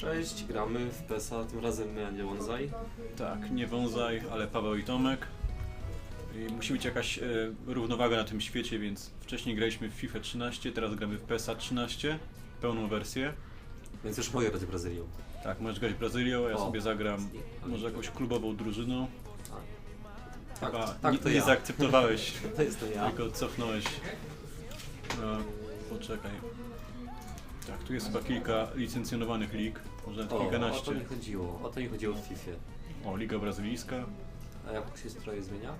Cześć, gramy w PESA, tym razem my, a nie Bonsai. Tak, nie wązaj, ale Paweł i Tomek. I musi być jakaś e, równowaga na tym świecie, więc wcześniej graliśmy w FIFA 13, teraz gramy w PESA 13, pełną wersję. Więc już mogę grać Brazylią. Tak, możesz grać Brazylią, ja O. sobie zagram może jakąś klubową drużyną. Tak, Chyba tak nie, to nie ja. zaakceptowałeś, To jestem ja. tylko cofnąłeś. No, poczekaj. Tak, tu jest chyba kilka licencjonowanych lig, może nawet O, o to kilkanaście. mi chodziło. O to mi chodziło w FIFA. O, Liga Brazylijska. A jak się stroje zmienia?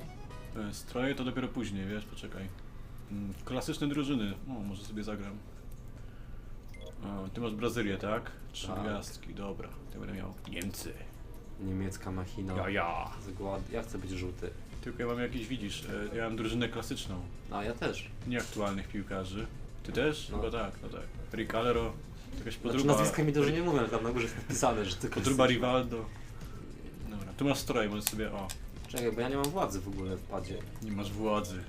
E, Stroje to dopiero później, wiesz, poczekaj. Mm, Klasyczne drużyny. O, może sobie zagram. Ty masz Brazylię, tak? Trzy Tak. gwiazdki, dobra. To będę miał Niemcy. Niemiecka machina. Ja, ja. Zagład... Ja chcę być żółty. Tylko ja mam jakiś, widzisz, e, ja mam drużynę klasyczną. A ja też. Nieaktualnych piłkarzy. Ty też? No. Chyba tak, no tak. Ricalero, jakaś Znaczy podruba, nazwiska mi dobrze nie mówią, tam na górze jest napisane, że tylko podruba Rivaldo. Dobra, tu masz stroje, możesz sobie, o, Czekaj, bo ja nie mam władzy w ogóle w padzie. nie masz władzy.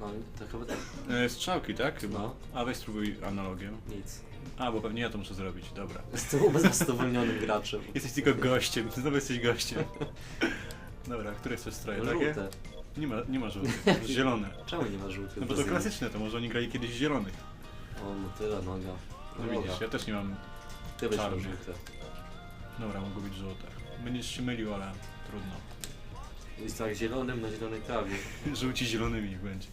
No, to chyba tak. E, strzałki, tak? Chyba. No. A weź spróbuj analogiem. Nic. A, bo pewnie ja to muszę zrobić, dobra. Jestem ubezwłasnowolnionym graczem. Jesteś tylko gościem, ty znowu jesteś gościem. Dobra, które chcesz stroje? Takie? Nie ma, nie ma żółtych, masz zielone. Czemu nie ma żółtych? No bo to Brazylii? klasyczne, to może oni grali kiedyś zielonych. O, motyla, noga. No Noga. widzisz, ja też nie mam. Ty będziesz miał żółte. Dobra, mogą być żółte. Będziesz się mylił, ale trudno. Jest tak zielonym na zielonej trawie. Żółci zielonymi niech będzie.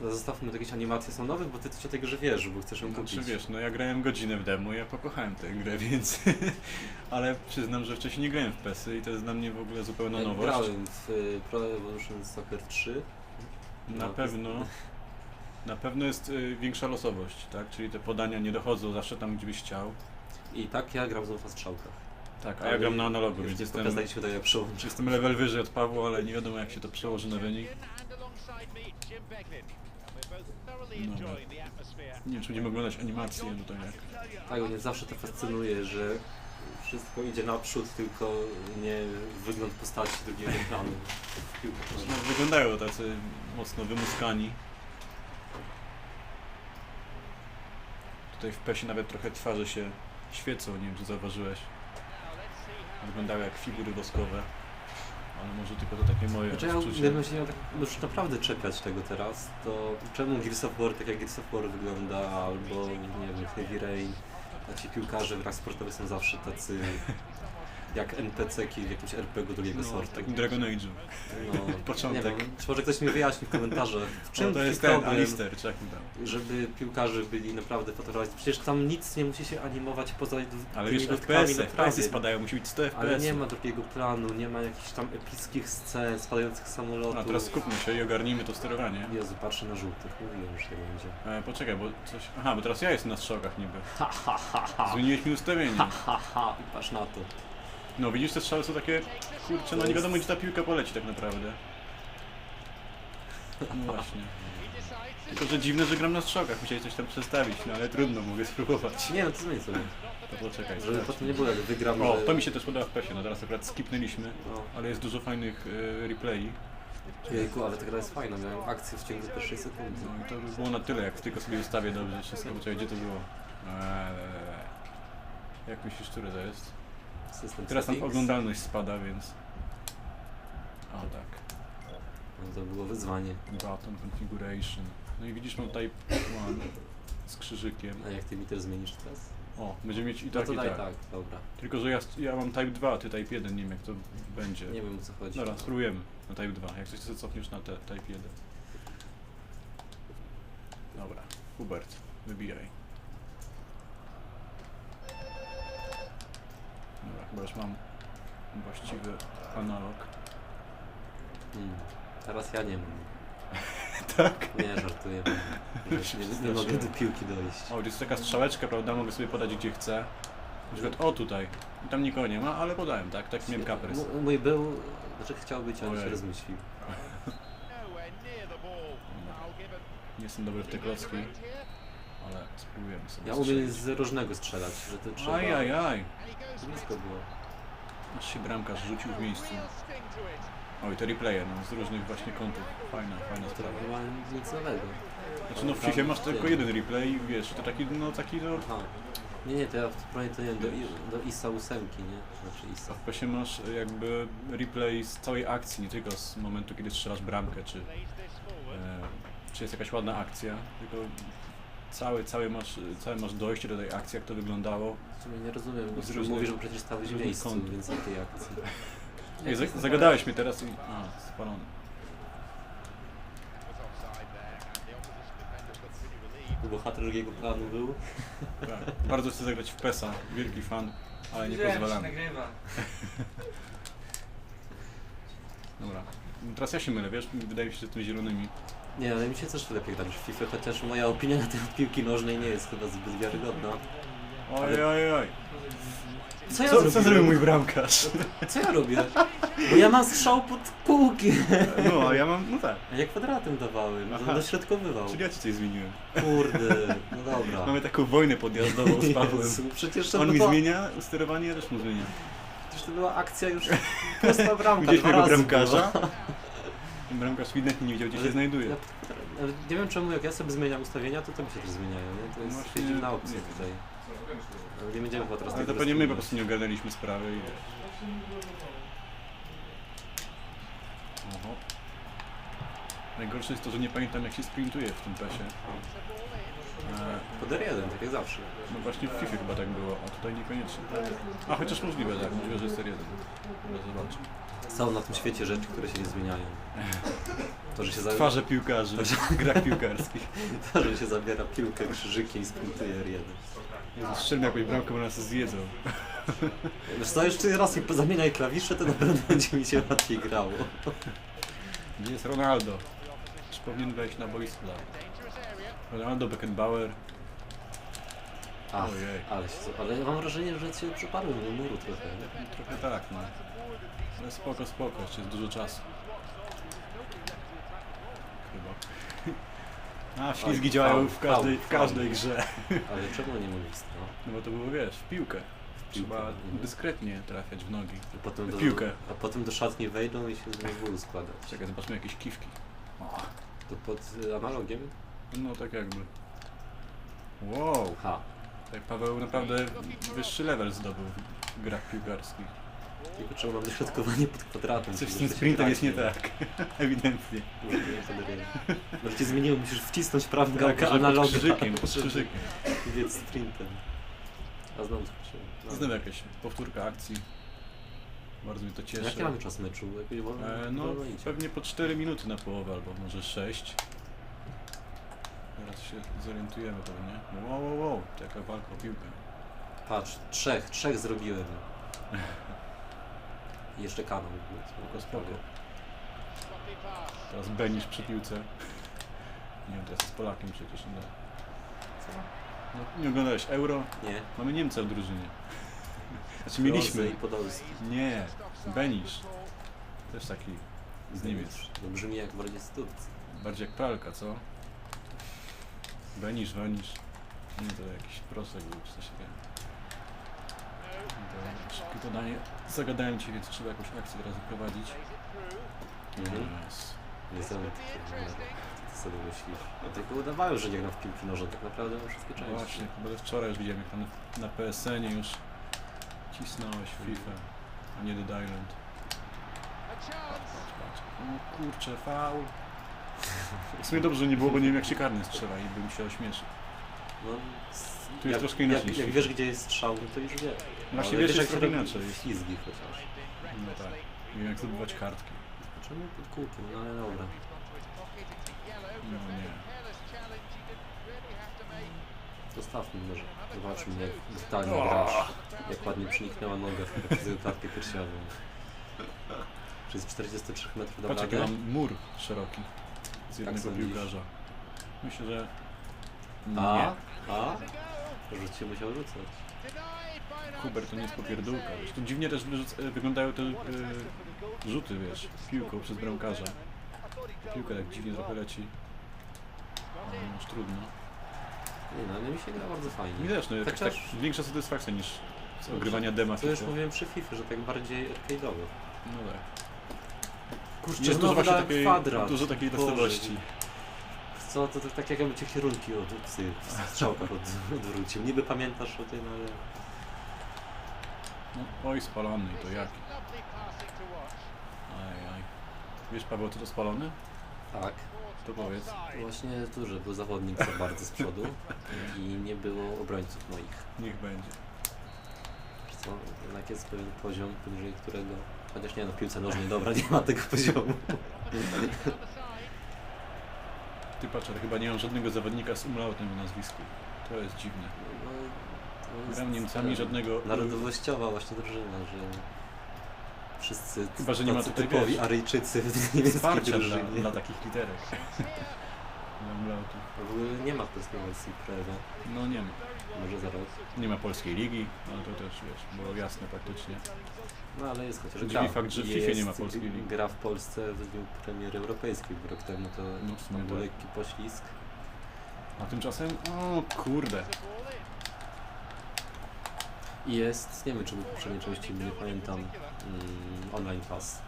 No, Zostawmy to jakieś animacje są nowe, bo ty coś o tej grze wiesz, bo chcesz ją kupić. Znaczy wiesz, no ja grałem godzinę w demo i ja pokochałem tę grę, więc... ale przyznam, że wcześniej nie grałem w PESy i to jest dla mnie w ogóle zupełna Ja nowość. grałem w y, Pro Evolution Soccer 3. Na No, pewno. Na pewno jest y, większa losowość, tak? Czyli te podania nie dochodzą zawsze tam, gdzie byś chciał. I tak ja gram znowu w strzałkach. Tak, a ja gram na analogu, więc jestem, tak jak przełączyć. jestem level wyżej od Pawła, ale nie wiadomo jak się to przełoży na wynik. Dobra. Nie wiem, czy będziemy oglądać animacje, no to jak. Tak, mnie zawsze to fascynuje, że wszystko idzie naprzód, tylko nie wygląd postaci drugiego planu. w piłkę. No, wyglądają tacy mocno wymuskani. Tutaj w PESie nawet trochę twarze się świecą, nie wiem czy zauważyłeś. Wyglądają jak figury woskowe. Ale może tylko to takie moje Znaczy odczucie. gdybym się miał tak już naprawdę czepiać tego teraz, to czemu Gears of War tak jak Gears of War wygląda, albo nie wiem, Heavy Rain, a ci piłkarze w grach sportowych są zawsze tacy jak NPC-ki w jakimś RPG drugiego No, sortu. takim Dragon Age'u. No, początek. Wiem, czy może ktoś mi wyjaśni w komentarzach, w czym No, to jest ten Alistair, czy tam. żeby piłkarze byli naprawdę fotograficzni. Przecież tam nic nie musi się animować poza Ale wiesz, FPS. FPS spadają, musi być 100 FPS. Ale nie ma drugiego planu, nie ma jakichś tam epickich scen, spadających samolotów. A teraz skupmy się i ogarnijmy to sterowanie. Jezu, patrzę na żółtych, mówiłem, że tak będzie. E, poczekaj, bo coś... Aha, bo teraz ja jestem na strzałkach niby. Ha, ha, ha, ha. Zmieniłeś mi ustawienie. Ha, ha, ha. I patrz na to. No widzisz, te strzały są takie... Kurczę, no nie wiadomo gdzie ta piłka poleci tak naprawdę. No właśnie. Tylko, że dziwne, że gram na strzałkach. Musiałeś coś tam przestawić, no ale trudno, mogę spróbować. Nie no, to zmień sobie. To poczekaj. Żeby potem nie było, jak wygram, O, że... to mi się też podoba w PESie, no teraz akurat skipnęliśmy, No. ale jest dużo fajnych e, replayi. Jejku, ale ta gra jest fajna, miałem akcję w ciągu pierwszej sekundy. No i to by było na tyle, jak tylko sobie ustawię dobrze wszystko. Poczekaj, gdzie to było? Eee, jak myślisz, które to jest? System Teraz tam settings. oglądalność spada, więc... O tak. No to było wyzwanie. Button configuration. No i widzisz, mam type 1 z krzyżykiem. A jak ty mi też zmienisz teraz? O, będziemy mieć i No tak, to i daj tak. tak, dobra. Tylko, że ja, ja mam type 2, a ty type 1, nie wiem jak to będzie. Nie wiem o co chodzi. Dobra, spróbujemy na type 2. Jak coś to cofniesz na te, type 1. Dobra, Hubert, wybijaj. Dobra, chyba już mam właściwy analog. Hmm. Teraz ja nie mam. tak? Nie, żartuję. Nie, nie przestraszyłem. mogę do piłki dojść. O, jest taka strzałeczka, prawda? Mogę sobie podać gdzie chcę. Na przykład, o tutaj. Tam nikogo nie ma, ale podałem, tak? Tak miałem kaprys. M- Mój był, znaczy chciał być, ale się rozmyślił. Nie jestem dobry w te klocki, ale spróbujemy sobie Ja umiem z różnego strzelać, że to trzeba... Ajajaj, Blisko było. aż się bramkarz rzucił w miejscu. Oj, te replaye, no, z różnych właśnie kątów. Fajna, fajna To sprawa. chyba nic nowego. Znaczy no w FIFA masz tylko jeden replay, wiesz, to taki, no taki, no, Aha. Nie, nie, to ja w Pronie to nie wiem, do, I- do ISA 8, nie? Znaczy ISA. A w PESie masz jakby replay z całej akcji, nie tylko z momentu, kiedy strzelasz bramkę, czy, e, czy jest jakaś ładna akcja, tylko cały, cały, masz, cały masz dojście do tej akcji, jak to wyglądało. W sumie nie rozumiem, Z bo różnych- mówisz, że przecież stałeś z w miejscu, kątów. więc jakiej akcji? Ej, za- zagadałeś mnie teraz i... A, spalony. Bohater drugiego planu był. Tak. Bardzo chcę zagrać w PESa, wielki fan, ale nie się pozwalam. nagrywa. Dobra. Teraz ja się mylę, wiesz? Wydaje mi się, że tymi zielonymi. Nie, ale mi się też lepiej grać w FIFA, chociaż moja opinia na temat piłki nożnej nie jest chyba zbyt wiarygodna. Oj, oj, oj. Co ja Co, co zrobił mój bramkarz? Co ja robię? Bo ja mam strzał pod półki. No, a ja mam, no tak. A ja kwadratem dawałem, Aha. dośrodkowywał. Czyli ja ci coś zmieniłem. Kurde, no dobra. Mamy taką wojnę podjazdową z Pawłem. Jezu, przecież to On mi była, zmienia sterowanie, ja też mu zmieniam. przecież to była akcja już prosta bramka, Widziałeś dwa mojego razy bramkarza? była. Bramkarz ewidentnie nie wiedział, gdzie Ale- się znajduje. Ja, ale nie wiem czemu jak ja sobie zmieniam ustawienia, to to mi się też zmieniają, nie? To jest Właśnie, dziwna opcja nie tutaj. Ale nie będziemy chyba teraz Ale to tego pewnie my po prostu nie ogarnęliśmy sprawy i wiesz. Oho. Najgorsze jest to, że nie pamiętam jak się sprintuje w tym pesie. Pod R1, tak jak zawsze. no właśnie w FIFA chyba tak było, a tutaj niekoniecznie. A chociaż możliwe, tak, możliwe, że jest R1. Teraz zobaczę. Są na tym świecie rzeczy, które się nie zmieniają. To, że się, za... Twarze piłkarzy, w grach piłkarskich. to, że się zabiera piłkę krzyżykiem i sprintuje R1. Jezu, strzelmy jakąś bramkę, bo nas zjedzą. Wiesz co, jeszcze raz mi zamieniaj klawisze, to na pewno będzie mi się łatwiej grało. Gdzie jest Ronaldo? Czy powinien wejść na boisko? Ronaldo, Beckenbauer. Ach, Ojej. ale, się, ale ja mam wrażenie, że cię przyparłem do muru trochę. nie? Trochę tak, no. Ale spoko, spoko, jeszcze jest dużo czasu. Chyba. A, ślizgi Oj, działają faul, w każdej, w każdej faul. grze. Ale czemu nie mówisz no? No bo to było, wiesz, w piłkę. Trzeba mhm. dyskretnie trafiać w nogi. A potem do, Piłkę. A potem do szatni wejdą i się znowu składać. Czekaj, zobaczmy jakieś kiwki. To pod y, analogiem? No tak jakby. Wow, Ha. tak Paweł naprawdę wyższy level zdobył w grach piłkarskich. Tylko czemu mam dośrodkowanie pod kwadratem? Coś z tym sprintem jest nie tak. Ewidentnie. Może cię zmieniło, musisz wcisnąć prawą Tak, że pod krzyżykiem, pod krzyżykiem. Biec sprintem. A znowu skoczyłem. Znowu jakaś powtórka akcji. Bardzo mnie to cieszy. Jaki mamy czas meczu? E, no, pewnie po 4 minuty na połowę, albo może 6. Teraz się zorientujemy pewnie. Wow, wow, wow, to jaka walka o piłkę. Patrz, trzech, trzech zrobiłem. I jeszcze kanał. Spoko, spoko. Teraz Benisz przy piłce. Nie wiem, teraz z Polakiem przecież. No. No, nie oglądałeś Euro? Nie. Mamy Niemca w drużynie. Znaczy mieliśmy. I Podolski. Nie, Benisz. Też taki z Niemiec. To brzmi jak bardziej z Turcji. Bardziej jak pralka, co? Benisz, Wenisz. Nie, to jakiś prosek był, czy coś takiego. Szybkie podanie. Zagadałem Cię, więc trzeba jakąś akcję teraz wyprowadzić. Mhm. Yes. Nie znam ty sobie myślisz. No tylko udawają, że nie gram w piłki nożne, tak naprawdę mam wszystkie No części. właśnie, chyba wczoraj już widziałem, jak tam na PSN-ie już cisnąłeś FIFA, a nie Dead Island. Patrz, patrz. O kurczę, faul. W sumie dobrze, że nie było, bo nie wiem jak się karny strzela i bym się ośmieszył. No, Tu jest jak, troszkę inaczej Jak, jak wiesz, gdzie jest strzał, no to już wie. Właśnie wiesz, jest jak trochę inaczej. Ślizgi chociaż. no tak. Nie wiem jak zdobywać kartki. Czemu pod kółkiem? No ale dobra. No nie. Zostawmy może. Zobaczmy jak brutalnie O! grasz. Jak ładnie przeniknęła noga przez kartkę piersiową. Przez 43 metrów do Patrz jaki mam mur szeroki z jednego sądzisz? piłkarza. Myślę, że A? A? Rzut się musiał rzucać. Kuber to nie jest popierdółka. Wiesz, tu dziwnie też wyrzuc- e, wyglądają te e, rzuty, wiesz, piłką przez bramkarza. Piłka tak dziwnie trochę leci. No, już trudno. Nie no, ale mi się gra bardzo fajnie. Też, no, jakaś tak Chociaż- większa satysfakcja niż z ogrywania dema To już mówiłem przy FIFA, że tak bardziej arcade'owo. No tak. Kurczę, Jest dużo znowu właśnie dałem takiej, kwadrat. dużo takiej Boże. Co, to, to tak jakby cię kierunki od, od, w strzałkach od, odwrócił. Niby pamiętasz o tym, ale... No, oj, spalony i to jaki. Aj, aj. Wiesz Paweł, co to spalony? Tak. To powiedz. Właśnie tu, że był zawodnik za bardzo z przodu i nie było obrońców moich. Niech będzie. Wiesz Co, jednak jest pewien poziom, poniżej którego... Chociaż nie no, w piłce nożnej, dobra, nie ma tego poziomu. Ty patrz, ale chyba nie mam żadnego zawodnika z umlautem w nazwisku. To jest dziwne. No, to jest Gram Niemcami żadnego... Narodowościowa właśnie drużyna, że wszyscy Chyba, że nie ma tutaj, typowi wiesz, Aryjczycy w niemieckiej Wsparcia dla, drużynie. dla takich literek. Dla. W ogóle nie ma polskiej wersji Preva, No nie ma. Może za rok. Nie ma polskiej ligi, ale to też wiesz, było jasne praktycznie. No ale jest chociaż gra. fakt, że w FIFA nie ma polskiej ligi. Gra w Polsce w dniu premiery europejskiej, rok temu to No w sumie był tak. lekki poślizg. A tymczasem, o kurde. Jest, nie wiem czy był w poprzedniej części, nie pamiętam, mm, online pass.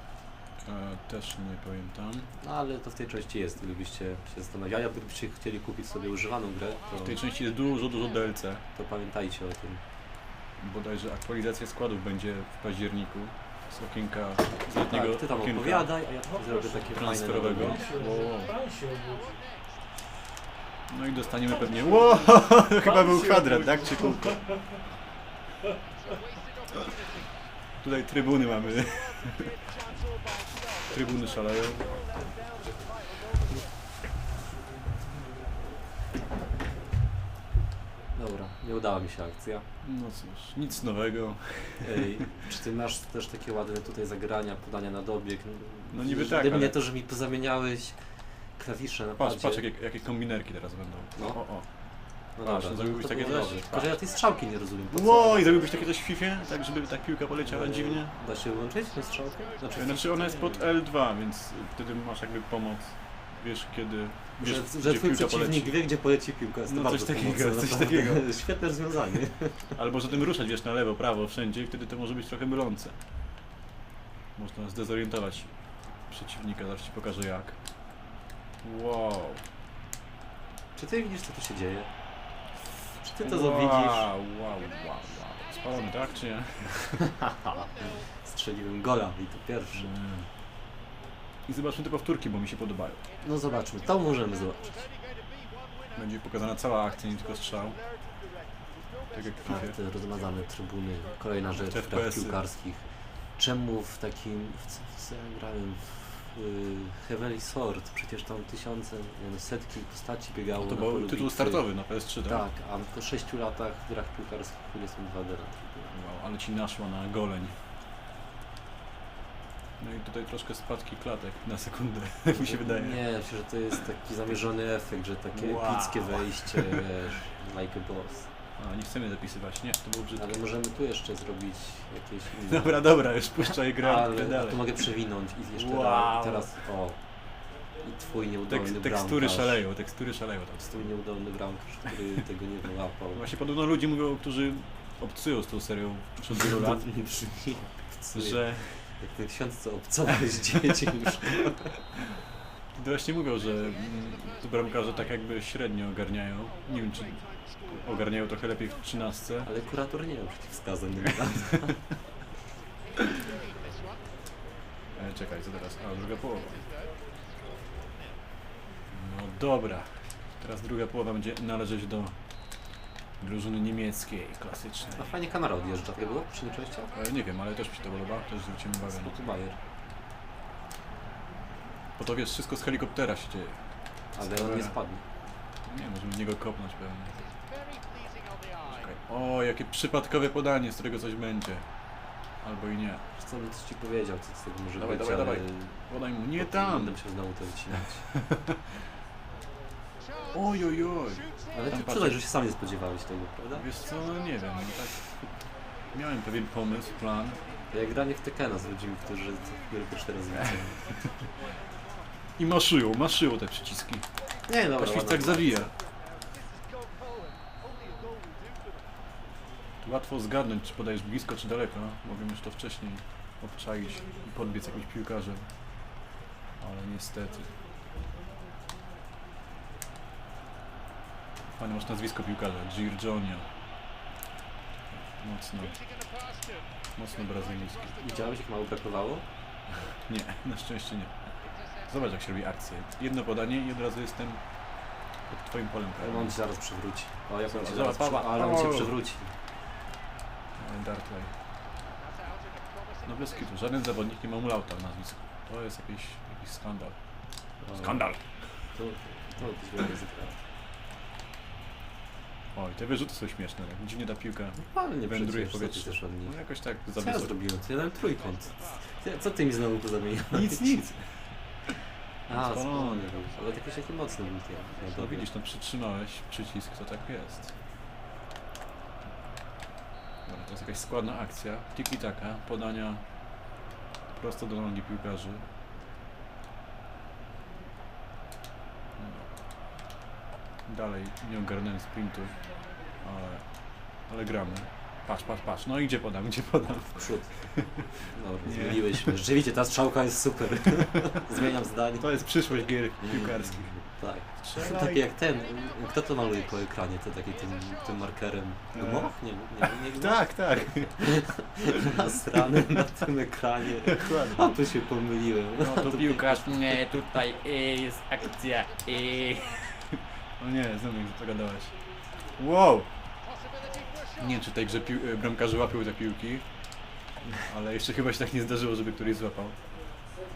E, też nie pamiętam. No ale to w tej części jest, gdybyście się zastanawiali, a gdybyście chcieli kupić sobie używaną grę, W to, tej części jest dużo, dużo DLC. to pamiętajcie o tym. Bodajże aktualizacja składów będzie w październiku. Z okienka, z letniego Tak, ty tam okienka opowiadaj, a ja zrobię takie transferowego. fajne obudź. No i dostaniemy pewnie... Wow, chyba był kwadrat, tak? Czy kółko? Tutaj trybuny mamy. Trybuny szaleją. Dobra, nie udała mi się akcja. No cóż, nic nowego. Ej, czy ty masz też takie ładne tutaj zagrania, podania na dobieg? No niby Gdyby tak, nie ale- to, że mi pozamieniałeś klawisze na Patrz, padzie. patrz jakie, jakie kombinerki teraz będą. No. O, o. No patrz, dobra, zrobiłbyś to takie było coś? dobre. Tylko, że ja tej strzałki nie rozumiem. po co? Ło, i zrobiłbyś takie coś w FIFA? Tak, żeby tak piłka poleciała E, dziwnie? Da się wyłączyć tę strzałkę? Znaczy, Znaczy ona jest pod L2, więc wtedy masz jakby pomoc. Wiesz kiedy. Wiesz, że, gdzie że twój piłka przeciwnik poleci. wie, gdzie poleci piłka. Jest No to coś bardzo takiego, pomocne, coś naprawdę. takiego. Świetne rozwiązanie. Albo że tym ruszać wiesz na lewo, prawo, wszędzie i wtedy to może być trochę mylące. Można zdezorientować przeciwnika, zaraz ci pokażę jak. Wow. Czy ty widzisz, co tu się dzieje? Ty to wow? Wow, wow, wow. Spalony, tak czy nie? Strzeliłem gola i to pierwszy. I zobaczmy te powtórki, bo mi się podobają. No zobaczmy, to możemy zobaczyć. Będzie pokazana cała akcja, nie tylko strzał. Tak jak w Tak, te rozmazane trybuny, kolejna rzecz w FPS-y. piłkarskich. Czemu w takim, w w w y, Heavenly Sword, przecież tam tysiące, nie wiem, setki postaci biegało To na był tytuł bitwy. startowy na PS3, tak? Tak, a po 6 latach w grach piłkarskich które są 2D na. Wow, ale ci naszła na goleń. No i tutaj troszkę spadki klatek na sekundę, mi się wydaje. Nie, myślę, że to jest taki zamierzony efekt, że takie Wow. epickie wejście, wiesz, like a boss. A, nie chcemy zapisywać, nie, to było brzydkie. Ale możemy tu jeszcze zrobić jakieś inne. Dobra, dobra, już puszczaj grę, Ale idę a dalej. tu mogę przewinąć i jeszcze Wow. raz, teraz o. I twój nieudolny Tek, bramkarz. tekstury szaleją, tekstury szaleją tam. Twój nieudolny bramkarz, który tego nie wyłapał. Właśnie podobno ludzie mówią, którzy obcują z tą serią już od wielu lat, Nie brzmi, obcuję. że Jak ten ksiądz co obcował z dzieci już. to właśnie mówią, że mm, bramkarze tak jakby średnio ogarniają. Nie wiem, czy ogarniają trochę lepiej w trzynastce. Ale kurator nie miał przeciwwskazań. niedawno. E, czekaj, co teraz? A, druga połowa. No dobra. Teraz druga połowa będzie należeć do drużyny niemieckiej, klasycznej. A fajnie kamera odjeżdża, tak było części? E, nie wiem, ale też mi się to podoba, też zwrócimy uwagę. Spoko Bayer. Bo to wiesz, wszystko z helikoptera się dzieje. Ale on nie spadnie. Nie, możemy w niego kopnąć pewnie. Czekaj. O, jakie przypadkowe podanie, z którego coś będzie. Albo i nie. Wiesz Co bym coś ci powiedział, co z tego może Dawaj, być, dawaj, ale... dawaj. Podaj mu, nie Będę tam! musiał znowu to wycinać. Oj, oj, oj. Ale Tam ty patrzę. przyznaj, że się sam nie spodziewałeś tego, prawda? Wiesz co, no nie wiem, no tak... Miałem pewien pomysł, plan. To jak granie w Tekena z ludźmi, którzy co chwilę po cztery razy widzą. I maszują, maszują te przyciski. Nie, dobra, ładna tak zawija. Łatwo zgadnąć, czy podajesz blisko, czy daleko. Mogłem już to wcześniej obczaić i podbiec jakimś piłkarzem. Ale niestety. Fajne masz nazwisko piłkarza. Giorgionio. Mocno, mocno brazylijski. Widziałeś jak mało brakowało? Nie, na szczęście nie. Zobacz jak się robi akcję. Jedno podanie i od razu jestem pod twoim polem Ale karnym. on ci zaraz przewróci. O, ja Zobacz, cię zobacz, zaraz prze... Ale on cię O. przewróci. Dartley. No bez kitu, żaden zawodnik nie ma mulauta w nazwisku. To jest jakiś, jakiś skandal. O, Skandal! To, to miał ryzyko. Oj, te wyrzuty są śmieszne. Jak dziwnie ta piłka Ale nie wędruje w co nich? No jakoś tak za Co ja wysoko. zrobiłem? Ja dałem trójkąt. Ty- Co ty mi znowu pozamieniłeś? Nic, nic. A, Spalony. był. Ale jakiś taki mocny był ten. No widzisz, no przytrzymałeś przycisk, to tak jest. Dobra, to jest jakaś składna akcja. Tiki taka, podania prosto do nogi piłkarzy. No. Dalej nie ogarnąłem sprintu, ale, ale gramy. Patrz, patrz, patrz. No i gdzie podam, gdzie podam. W przód. Dobra, Nie. zmieniłyśmy. Rzeczywiście, ta strzałka jest super. Zmieniam zdanie. To jest przyszłość gier piłkarskich. Tak. Strzelaj. Taki jak ten. Kto to maluje po ekranie? To taki tym, tym markerem. E. Gmoch? Nie, nie, nie Gmoch? Tak, tak. Na strony na tym ekranie. A tu się pomyliłem. No to piłkarz. Nie, tutaj y, jest akcja. Y. O nie, znowu mi to gadałeś. Wow! Nie wiem, czy tej grze pił- e, bramkarze łapią te piłki, ale jeszcze chyba się tak nie zdarzyło, żeby któryś złapał.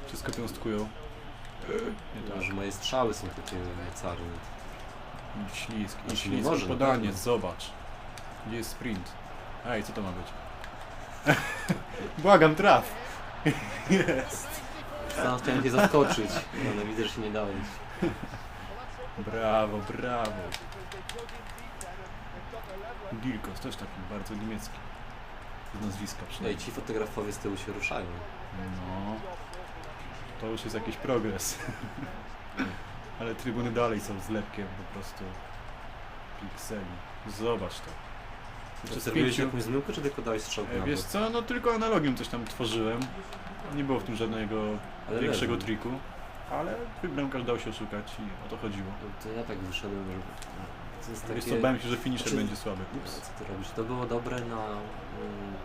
Wszystko piąstkują. Nie tak. Może moje strzały są takie mocarne. I ślisk, i Znaczy, nie ślisk, może, na podanie, pewno. zobacz. Gdzie jest sprint? Ej, co to ma być? Błagam, traf! Jest! Sam chciałem cię zaskoczyć, ale widzę, że się nie dałeś. Brawo, brawo. Gilkos, też taki bardzo niemiecki. Z nazwiska No i przynajmniej. ci fotografowie z tyłu się ruszają. No, to już jest jakiś progres. Ale trybuny dalej są zlepkiem po prostu pikseli. Zobacz to. Przez Obserwujesz pięciu... jakąś zmyłkę, czy tylko dałeś strzałkę E, na Wiesz bok? co, no tylko analogią coś tam tworzyłem. Nie było w tym żadnego Ale większego leży. triku. Ale bramkarz dał się oszukać i o to chodziło. No To ja tak wyszedłem, że... To jest Wiesz takie... co, bałem się, że finisher Znaczy- będzie słaby. Co ty robisz? To było dobre na mm,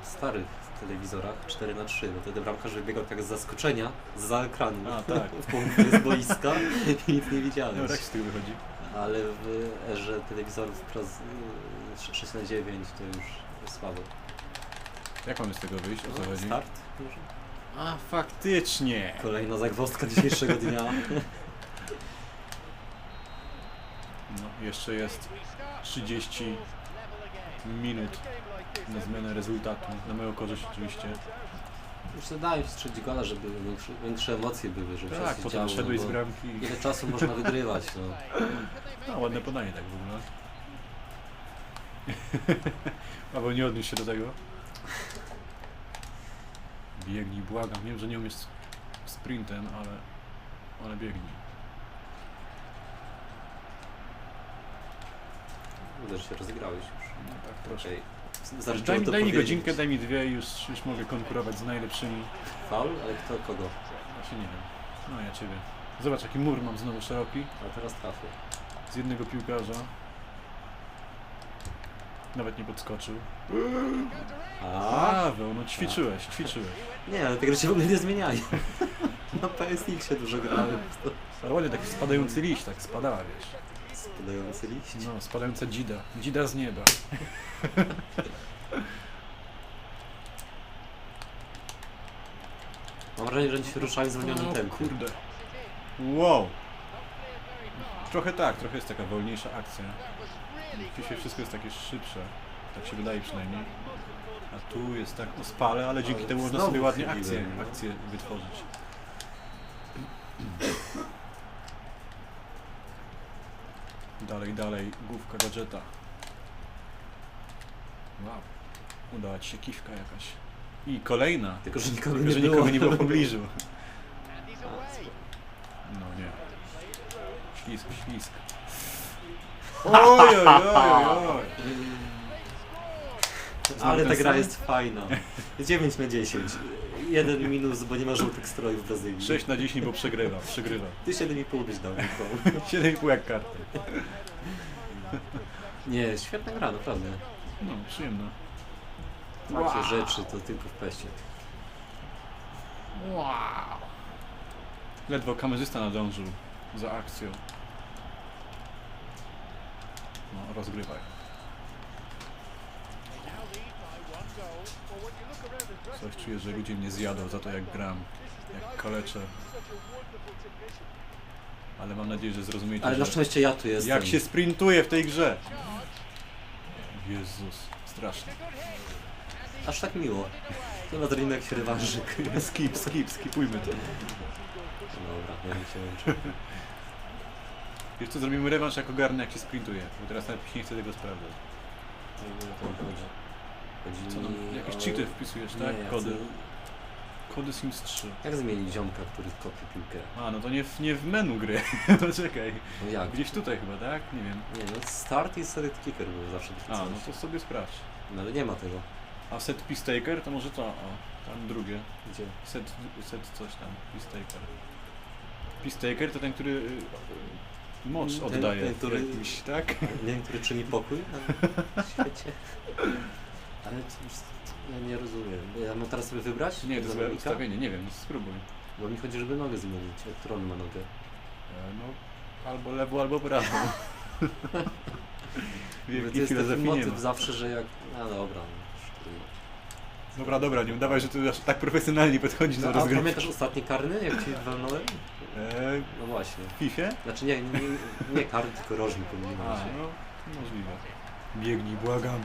starych telewizorach 4 na 3 bo wtedy bramkarz wybiegał tak z zaskoczenia za ekranu. A, tak. z boiska i nic nie widziałeś. No, tak z tyłu wychodzi. Ale w erze telewizorów pros, y, 6 na 9 to już słabo. Jak mamy z tego wyjść? O co No, chodzi? start może? A, faktycznie! Kolejna zagwozdka dzisiejszego dnia. No, jeszcze jest 30 minut na zmianę rezultatu. Na moją korzyść oczywiście. Już sobie dałem strzelić gola, żeby większe, większe emocje były, żeby Tak, się potem działo. szedłeś no z bo bramki. Ile czasu można wygrywać, no. No, ładne podanie tak w ogóle. Paweł, nie odniósł się do tego. Biegnij, błagam. Wiem, że nie umiesz sprintem, ale, ale biegnij. Widzę, że się rozegrałeś już. No tak, proszę. Okej. Daj, mi- to daj mi powiedzieć. godzinkę, daj mi dwie i już, już mogę konkurować z najlepszymi. Faul? Ale kto kogo? Właśnie nie wiem. No ja ciebie. Zobacz jaki mur mam znowu szeroki. A teraz trafię. Z jednego piłkarza. Nawet nie podskoczył. A? Paweł, no ćwiczyłeś, ćwiczyłeś. Nie, ale te gry się w ogóle nie zmieniają. Na PSX się dużo grałem. Ale ładnie taki spadający liść, tak spadała, wiesz. Spadający liść. No, spadająca dzida. Dzida z nieba. Mam wrażenie, że oni się ruszają w zwolnionym O tempie. kurde. Wow. Trochę tak, trochę jest taka wolniejsza akcja. Dzisiaj wszystko jest takie szybsze. Tak się wydaje przynajmniej. A tu jest tak ospale, ale dzięki Ale temu można znowu sobie ładnie no. akcje wytworzyć. Dalej, dalej, główka gadżeta. Wow. Udała ci się kiwka jakaś. I kolejna. Tylko, że nikogo Tylko, nie że było. nikogo nie było w pobliżu. No nie. Ślisk, ślisk. Oj, oj, oj, oj. Ale ta gra jest fajna. 9 na 10. Jeden minus, bo nie ma żółtych strojów w Brazylii. 6 na 10, bo przegrywa, przegrywa. Ty 7,5 byś dał. Michał. 7,5 jak karty. Nie, świetna gra, naprawdę. No, przyjemna. Takie Wow. rzeczy to tylko w peście. Wow. Ledwo kamerzysta nadążył za akcją. No, rozgrywaj. Coś czuję, że ludzie mnie zjadą za to jak gram, jak kaleczę. Ale mam nadzieję, że zrozumiecie, Ale na że szczęście ja tu jestem. jak się sprintuje w tej grze. Jezus, strasznie. Aż tak miło. To na jak się rewanżyk. Skip, skip, skipujmy to. Dobra, ja mi się. Wiesz co, zrobimy rewanż jak ogarnę jak się sprintuje, bo teraz nawet nie chcę tego sprawdzać. Nie chodzi. Co tam, mi jakieś o- cheaty wpisujesz, Nie, tak? ja Kody. Kody Sims 3. Jak zmienić ziomka, który kopie piłkę? A, no to nie w, nie w menu gry. no czekaj. No jak? Gdzieś tutaj chyba, tak? Nie wiem. Nie no, start i set kicker był zawsze A, no to sobie sprawdź. No ale nie ma tego. A set Peace Taker to może to, o, tam drugie. Gdzie? Set, set coś tam, Peace Taker. Peace Taker to ten, który y, moc Ten- oddaje ten, który- jakiś, tak? Nie wiem, który czyni pokój na świecie. Ale to już, ja nie rozumiem. Ja mam teraz sobie wybrać? Nie, to złe zawodnika? ustawienie, nie wiem, spróbuj. Bo mi chodzi, żeby nogę zmienić. Jak którą on ma nogę? E, No, albo lewo, albo prawo. Bo Wielkiej to jest taki filozofii nie motyw ma. zawsze, że jak... A dobra. no. Dobra, dobra, nie udawaj, że ty aż tak profesjonalnie podchodzisz do No, a rozgrywki. pamiętasz ostatni karny, jak ci walnąłem? Eee, No właśnie. w FIFA? Znaczy nie, nie, nie karny, tylko rożny A, się. no, możliwe. Biegnij, błagam.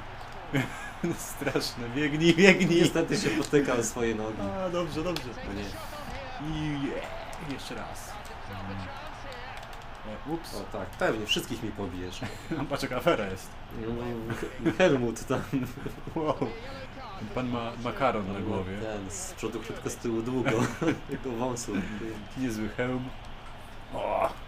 Straszne, biegnij, biegnij. Niestety się potyka o swoje nogi. A, dobrze, dobrze. No nie. I yeah. jeszcze raz. Mm. E, ups, O tak, pewnie, wszystkich mi pobijesz. patrz jaka afera jest. No, Helmut tam. Wow. Pan ma makaron na głowie. Ten, z przodu krótko, z tyłu długo. Tylko wąsu. Niezły hełm. O!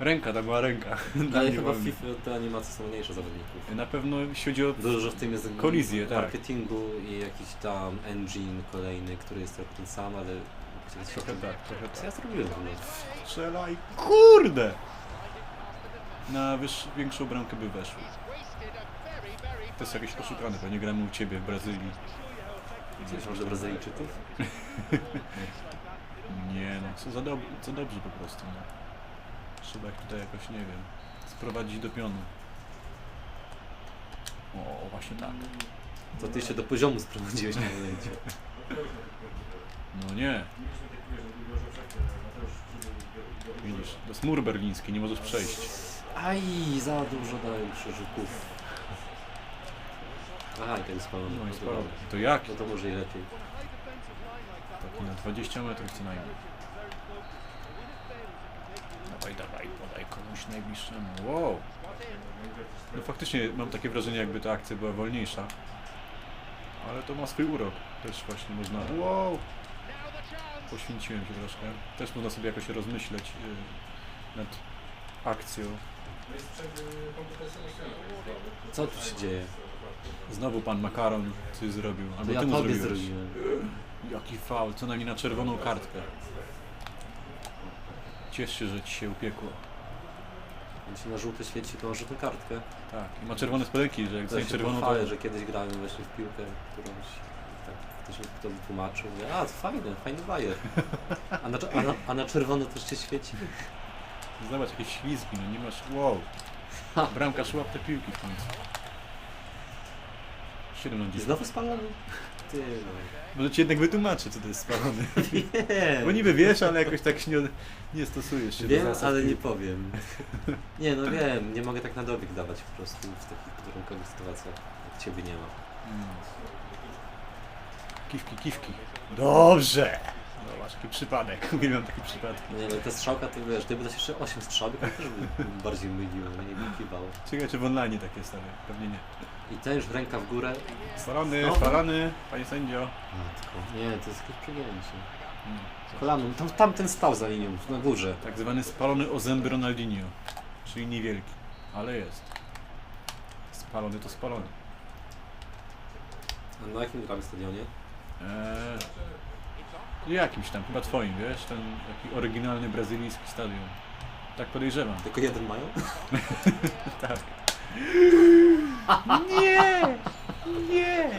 Ręka, ta była ręka. Ale chyba w. FIFA te animacje są mniejsze zawodników. Na pewno jeśli chodzi o... Dużo w tym jest Kolizje, tak. marketingu i jakiś tam engine kolejny, który jest trochę ten sam, ale... Trochę tak, trochę Co tak. ja zrobiłem w ogóle? Strzelaj, kurde! Na większą bramkę by weszło. To jest jakieś oszukane, pewnie gramy u Ciebie w Brazylii. Masz do Brazylijczyków? Nie no, co za, dob co dobrze po prostu. No. Trzeba ich tutaj jakoś, nie wiem, sprowadzić do pionu. O, właśnie tak. To ty się do poziomu sprowadziłeś na momencie. No nie. Widzisz, to jest mur berliński, nie możesz przejść. Aj, za dużo dałem krzyżyków. Aha, i ten spalony. No i to sporo. dobra. To jak? No to może i lepiej. Taki na 20 metrów co najmniej. Dawaj, dawaj, podaj komuś najbliższemu. Wow! No faktycznie mam takie wrażenie, jakby ta akcja była wolniejsza. Ale to ma swój urok. Też właśnie można... Wow! Poświęciłem się troszkę. Też można sobie jakoś rozmyśleć yy, nad akcją. Co tu się dzieje? Znowu pan Makaron coś zrobił. Albo ja ty mu tobie zrobiłeś. zrobiłem. Jaki faul, co najmniej na czerwoną kartkę. Ciesz się, że ci się upiekło. On się na żółto świeci, to ma żółtą kartkę. Tak, i ma czerwone spodenki, że jak To daje się czerwoną, to... pochwalę, że kiedyś grałem właśnie w piłkę którąś. Tak, ktoś mi to wytłumaczył. Mówię, a, to fajne, fajny bajer. A na, a, na, a na czerwono też się świeci. Zobacz, jakieś ślizgi, no nie masz... Wow! Ha. Bramkarz łap te piłki w końcu. 7 na I 10. znowu spalony? Ty no. Może ci jednak wytłumaczę, co to jest spalony. Wiem. Bo niby wiesz, ale jakoś tak się nie, nie stosujesz się Wiem, do zasad ale nie powiem. Nie no wiem, nie mogę tak na dobieg dawać po prostu w takich warunkowych sytuacjach, jak ciebie nie ma. Mm. Kiwki, kiwki. Dobrze! Zobacz, jaki przypadek. Uwielbiam takie przypadki. Nie no, ta strzałka to wiesz, gdyby dać jeszcze 8 strzałek, to też by bardziej myliło, nie by kiwało. Ciekawe, czy w online tak jest, ale pewnie nie. I ten już ręka w górę. Spalony, No. spalony, panie sędzio. Matko. Nie, to jest jakieś przyjęcie. Mm. Kolaną, tam, tamten stał za linią, na górze. Tak zwany spalony o zęby Ronaldinho. Czyli niewielki, ale jest. Spalony to spalony. A na jakim gramy stadionie? Eee, jakimś tam, chyba twoim, wiesz? Ten taki oryginalny brazylijski stadion. Tak podejrzewam. Tylko jeden mają? Tak. Nie! Nie!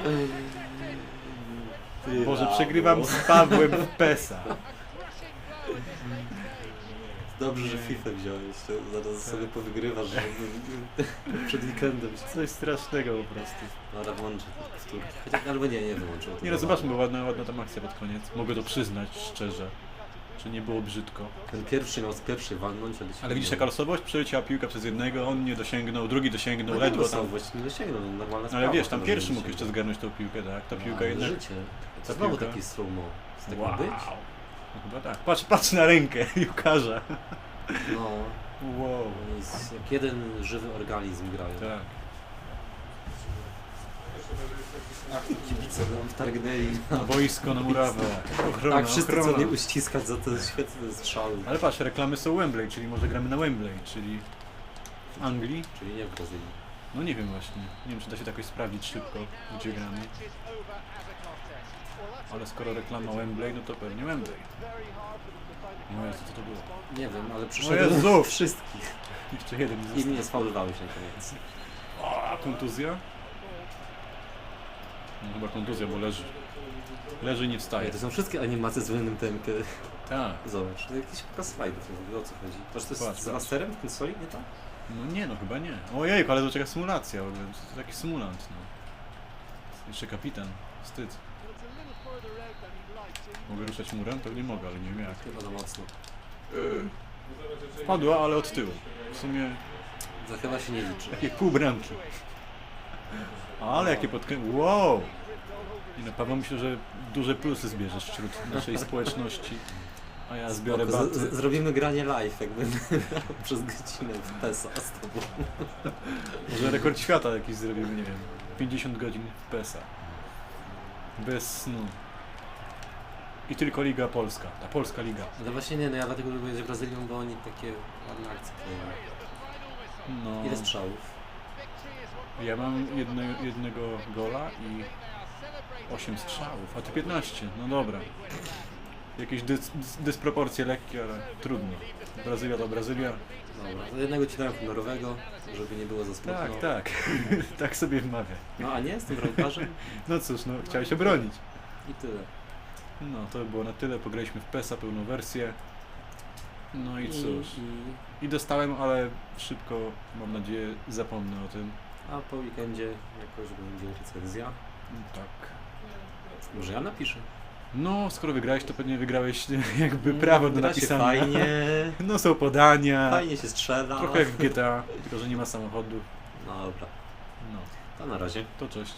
Ty, Boże, przegrywam z Pawłem w PESA. Dobrze, że FIFA wziąłeś, to zaraz sobie powygrywasz, żeby przed weekendem się... Coś strasznego po prostu. Dobra, włączę powtórki. Chociaż, albo nie, nie wyłączę. bo to Nie no, za zobaczmy, bo ładna, ładna tam akcja pod koniec. Mogę to przyznać szczerze. Że nie było brzydko. Ten pierwszy miał z pierwszej walnąć, ale się Ale widzisz, jaka losowość? Przeleciała piłka przez jednego, on nie dosięgnął, drugi dosięgnął, No ledwo tam. właśnie nie dosięgnął, no, normalna Ale sprawa, wiesz, tam pierwszy mógł jeszcze zgarnąć tą piłkę, tak? Ta No, piłka ale jednak... Życie. Ta To znowu piłka- taki slow-mo. Z tego Wow. być? No chyba tak. Patrz, patrz na rękę piłkarza. No, Wow. z, jak jeden żywy organizm grają. Tak. Kibice nam wtargnęli. Na boisko, na murawę. Ochrona, Tak, wszyscy ochrona. co nie uściskać za te świetne strzały. Ale patrz, reklamy są Wembley, czyli może gramy na Wembley, czyli w Anglii. Czyli nie w Brazylii. No nie wiem właśnie. Nie wiem, czy da się to jakoś sprawdzić szybko, gdzie gramy. Ale skoro reklama Wembley, no to pewnie Wembley. No Jezu, co to było? Nie wiem, ale Jezu! przyszedłem wszystkich. Jeszcze jeden I został. mnie sfaulowałeś na koniec. O, kontuzja? No chyba kontuzja, bo leży. Leży i nie wstaje. To są wszystkie animacje z Wienem Temkę. Tak. Zobacz, to jakiś pokaz slajdów, o co chodzi. To jest Patrz, z patrz. laserem w konsoli, nie tak? No nie, no chyba nie. Ojejku, ale to czeka symulacja w ogóle. To taki symulant, no. Jeszcze kapitan. Wstyd. Mogę ruszać murem? Pewnie mogę, ale nie wiem jak. Chyba za mocno. Wpadła, ale od tyłu. W sumie Za chyba się nie liczy. takie pół bramki. Ale jakie podkrę... Wow! I na Paweł myślę, że duże plusy zbierzesz wśród naszej społeczności. A ja zbiorę Spoko, z, baty. z, zrobimy granie live, jakby przez godzinę w PESA z tobą. Może rekord świata jakiś zrobimy, nie wiem. 50 godzin w PESA. Bez snu. I tylko Liga Polska. Ta polska liga. No właśnie nie, no ja dlatego lubię z Brazylią, bo oni takie ładne akcje. No, Ile strzałów? Ja mam jednego gola i 8 strzałów, a ty 15. No dobra. Jakieś dys, dys, dysproporcje lekkie, ale trudno. Brazylia to Brazylia. Dobra, to jednego ci dałem honorowego, żeby nie było za smutno. Tak, tak. tak sobie wmawia. No a nie, z tym bramkarzem? No cóż, no chciałeś obronić. I tyle. No to by było na tyle. Pograliśmy w PESA pełną wersję. No i cóż. I dostałem, ale szybko, mam nadzieję, zapomnę o tym. A po weekendzie jakoś będzie recenzja. Tak. Może ja napiszę. No, skoro wygrałeś, to pewnie wygrałeś jakby prawo do napisania. fajnie, No są podania. fajnie się strzela. Trochę jak w GTA, tylko że nie ma samochodu. No dobra, No, to na razie. to cześć.